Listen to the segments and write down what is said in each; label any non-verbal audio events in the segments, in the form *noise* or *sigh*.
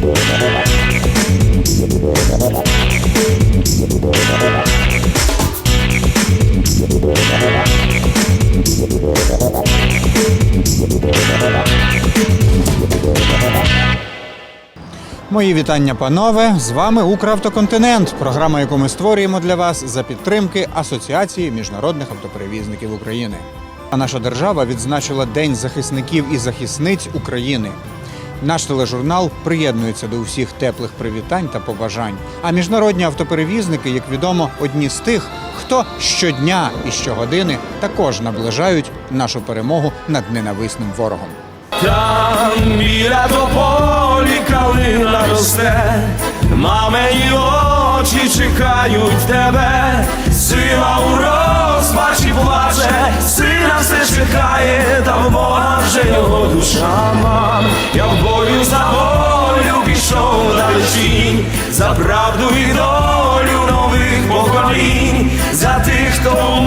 Мої вітання, панове. З вами Укравтоконтинент, програма, яку ми створюємо для вас за підтримки Асоціації міжнародних автоперевізників України. А наша держава відзначила День захисників і захисниць України. Наш тележурнал приєднується до усіх теплих привітань та побажань. А міжнародні автоперевізники, як відомо, одні з тих, хто щодня і щогодини також наближають нашу перемогу над ненависним ворогом. Там біля тополі калина росте, мамині очі чекають тебе, сила у розпачі плаче, сина все чекає, та в Бога його душа мам. Я в бою за волю пішов далечінь, за правду і долю нових поколінь, за тих, хто в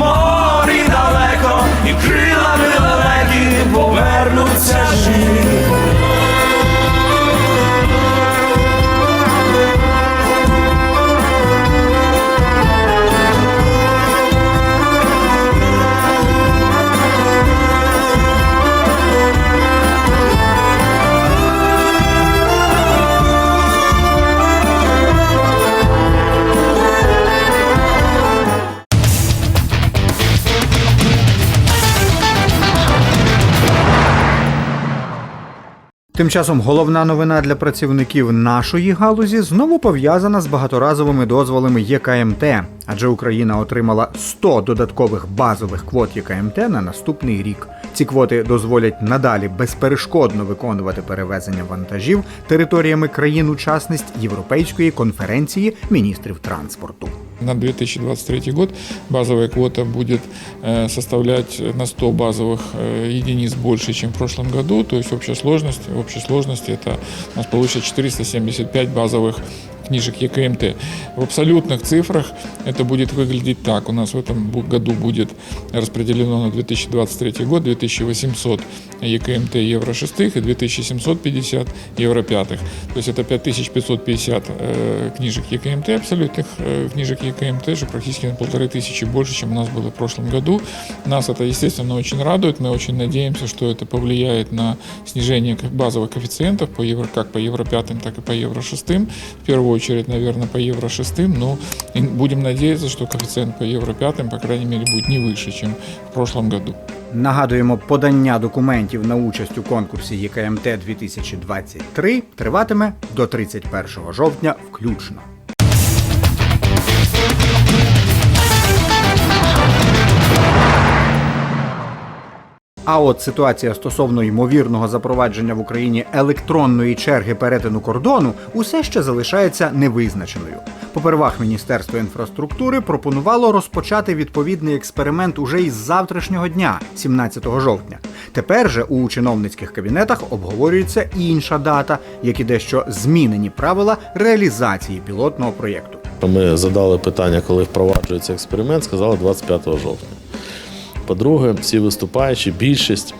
Тим часом головна новина для працівників нашої галузі знову пов'язана з багаторазовими дозволами ЄКМТ, адже Україна отримала 100 додаткових базових квот ЄКМТ на наступний рік. Ці квоти дозволять надалі безперешкодно виконувати перевезення вантажів територіями країн-учасниць Європейської конференції міністрів транспорту. На 2023 год базовая квота будет э, составлять на 100 базовых э, единиц больше, чем в прошлом году. То есть общая сложность, в общей сложности это у нас получится 475 базовых книжек ЕКМТ. В абсолютных цифрах это будет выглядеть так. У нас в этом году будет распределено на 2023 год 2800 ЕКМТ Евро 6 и 2750 Евро 5. То есть это 5550 э, книжек ЕКМТ, абсолютных э, книжек ЕКМТ, что практически на полторы тысячи больше, чем у нас было в прошлом году. Нас это, естественно, очень радует. Мы очень надеемся, что это повлияет на снижение базовых коэффициентов по евро, как по Евро 5, так и по Евро 6. В первую очередь, наверное, по Евро 6, но будем надеяться, что коэффициент по Евро 5, по крайней мере, будет не выше, чем в прошлом году. Нагадуємо, подання документів на участь у конкурсі ЄКМТ 2023 триватиме до 31 жовтня включно. А от ситуація стосовно ймовірного запровадження в Україні електронної черги перетину кордону усе ще залишається невизначеною. Попервах Міністерство інфраструктури пропонувало розпочати відповідний експеримент уже із завтрашнього дня, 17 жовтня. Тепер же у чиновницьких кабінетах обговорюється інша дата, як і дещо змінені правила реалізації пілотного проєкту. Ми задали питання, коли впроваджується експеримент, сказали 25 жовтня. По-друге, всі виступаючі, більшість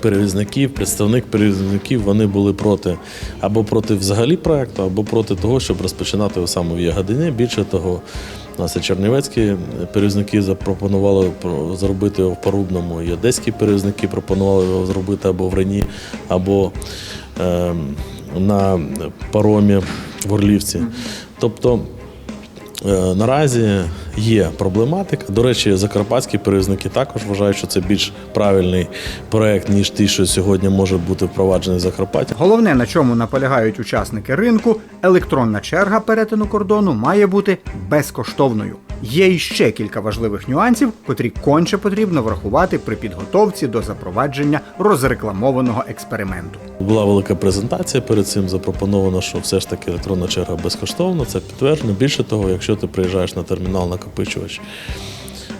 перевізників, представник перевізників, вони були проти або проти взагалі проекту, або проти того, щоб розпочинати його саме в Ягодині. Більше того, у нас і чернівецькі перевізники запропонували зробити його в Порубному, і одеські перевізники пропонували його зробити або в Рені, або ем, на паромі в Орлівці. Тобто Е, Наразі є проблематика. До речі, закарпатські перевізники також вважають, що це більш правильний проект, ніж ті, що сьогодні може бути впроваджений в Закарпатті. Головне, на чому наполягають учасники ринку, електронна черга перетину кордону має бути безкоштовною. Є іще кілька важливих нюансів, котрі конче потрібно врахувати при підготовці до запровадження розрекламованого експерименту. Була велика презентація перед цим. Запропоновано, що все ж таки електронна черга безкоштовна. Це підтверджено. Більше того, якщо ти приїжджаєш на термінал накопичувач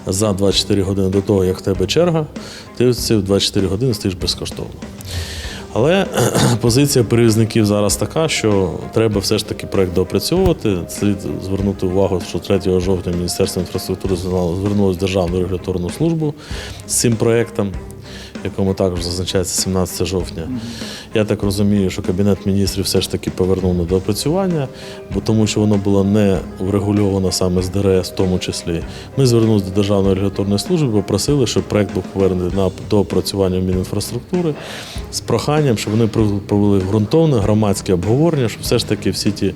за 24 години до того, як в тебе черга, ти ці 24 години стоїш безкоштовно. Але *clears throat* позиція перевізників зараз така, що треба все ж таки проект доопрацьовувати. Слід звернути увагу, що 3 жовтня Міністерство інфраструктури звернулося в Державну регуляторну службу з цим проектом. Якому також зазначається 17 жовтня. Я так розумію, що Кабінет міністрів все ж таки повернув на доопрацювання, бо тому що воно було не врегульовано саме з ДРС, в тому числі. Ми звернулися до Державної регуляторної служби, попросили, щоб проект був повернений на доопрацювання Мінінфраструктури з проханням, щоб вони провели ґрунтовне громадське обговорення, щоб все ж таки всі ті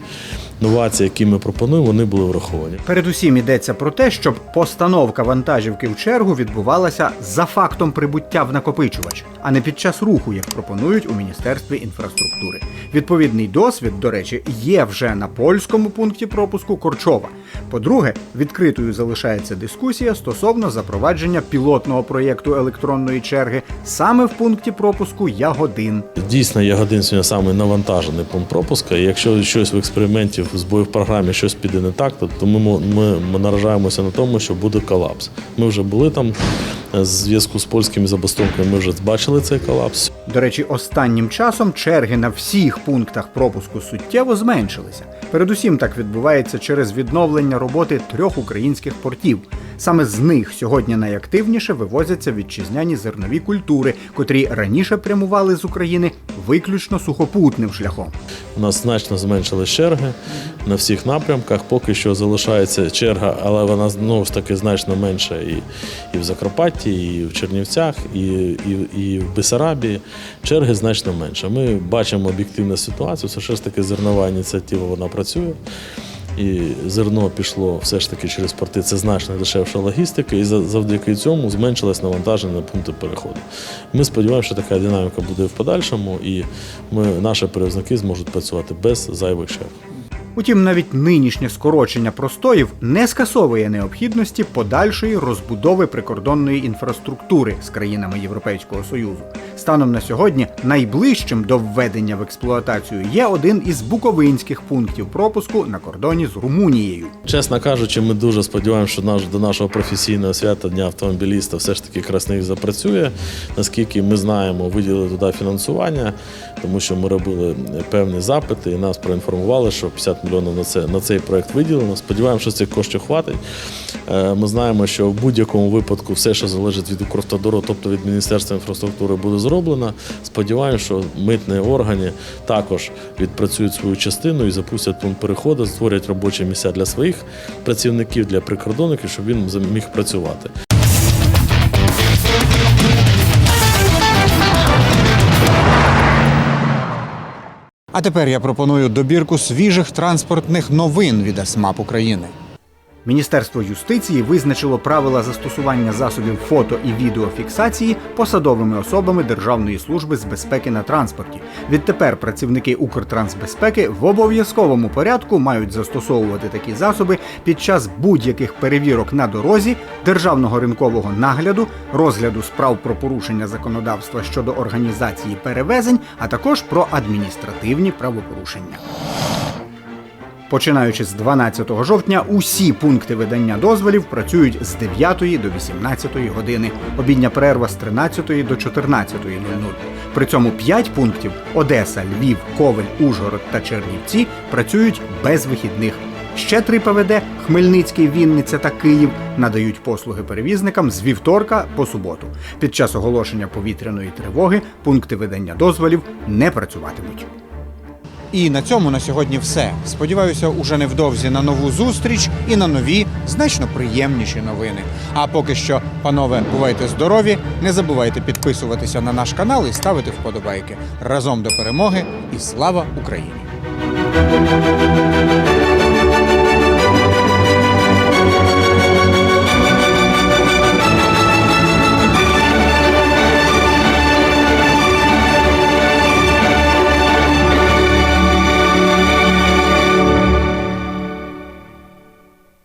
новації, які ми пропонуємо, вони були враховані. Передусім йдеться про те, щоб постановка вантажівки в чергу відбувалася за фактом прибуття в накопичувач, а не під час руху, як пропонують у Міністерстві інфраструктури. Відповідний досвід, до речі, є вже на польському пункті пропуску Корчова. По-друге, відкритою залишається дискусія стосовно запровадження пілотного проєкту електронної черги саме в пункті пропуску Ягодин. Дійсно, Ягодин сьогодні саме навантажений пункт пропуска. І якщо щось в експерименті в збою в програмі щось піде не так, то, ми, ми, ми наражаємося на тому, що буде колапс. Ми вже були там е, в зв'язку з польськими забастовками. Ми вже бачили цей колапс. До речі, останнім часом черги на всіх пунктах пропуску суттєво зменшилися. Передусім так відбувається через відновлення роботи трьох українських портів. Саме з них сьогодні найактивніше вивозяться вітчизняні зернові культури, котрі раніше прямували з України виключно сухопутним шляхом. У нас значно зменшили черги на всіх напрямках. Поки що залишається черга, але вона знову ж таки значно менша і, і в Закарпатті, і в Чернівцях, і, і, і в Бесарабії. Черги значно менше. Ми бачимо об'єктивну ситуацію. Це ж таки зернова ініціатива, вона працює. І зерно пішло все ж таки через порти. Це значно дешевша логістика, і за- завдяки цьому зменшилось навантаження на пункти переходу. Ми сподіваємося, що така динаміка буде в подальшому, і ми, наші перевізники зможуть працювати без зайвих черг. Утім, навіть нинішнє скорочення простоїв не скасовує необхідності подальшої розбудови прикордонної інфраструктури з країнами Європейського Союзу. Станом на сьогодні найближчим до введення в експлуатацію є один із буковинських пунктів пропуску на кордоні з Румунією. Чесно кажучи, ми дуже сподіваємося, що наш, до нашого професійного свята Дня автомобіліста все ж таки Красний запрацює. Наскільки ми знаємо, виділили туди фінансування, тому що ми робили певні запити і нас проінформували, що 50 мільйонів на, це, на цей проект виділено. Сподіваємося, що цих коштів хватить. Е, Ми знаємо, що в будь-якому випадку все, що залежить від Укравтодору, тобто від Міністерства інфраструктури, буде зроблено. Сподіваємося, що митні органи також відпрацюють свою частину і запустять пункт переходу, створять робочі місця для своїх працівників, для прикордонників, щоб він міг працювати. А тепер я пропоную добірку свіжих транспортних новин від АСМАП України. Міністерство юстиції визначило правила застосування засобів фото і відеофіксації посадовими особами Державної служби з безпеки на транспорті. Відтепер працівники Укртрансбезпеки в обов'язковому порядку мають застосовувати такі засоби під час будь-яких перевірок на дорозі, державного ринкового нагляду, розгляду справ про порушення законодавства щодо організації перевезень, а також про адміністративні правопорушення. Починаючи з 12 жовтня, усі пункти видання дозволів працюють з 9 до 18 години. Обідня перерва з 13 до 14.00. При цьому 5 пунктів Одеса, Львів, Ковель, Ужгород та Чернівці працюють без вихідних. Ще три ПВД Хмельницький, Вінниця та Київ надають послуги перевізникам з вівторка по суботу. Під час оголошення повітряної тривоги пункти видання дозволів не працюватимуть. І на цьому на сьогодні все. Сподіваюся, уже невдовзі на нову зустріч і на нові, значно приємніші новини. А поки що, панове, бувайте здорові, не забувайте підписуватися на наш канал і ставити вподобайки. Разом до перемоги і слава Україні!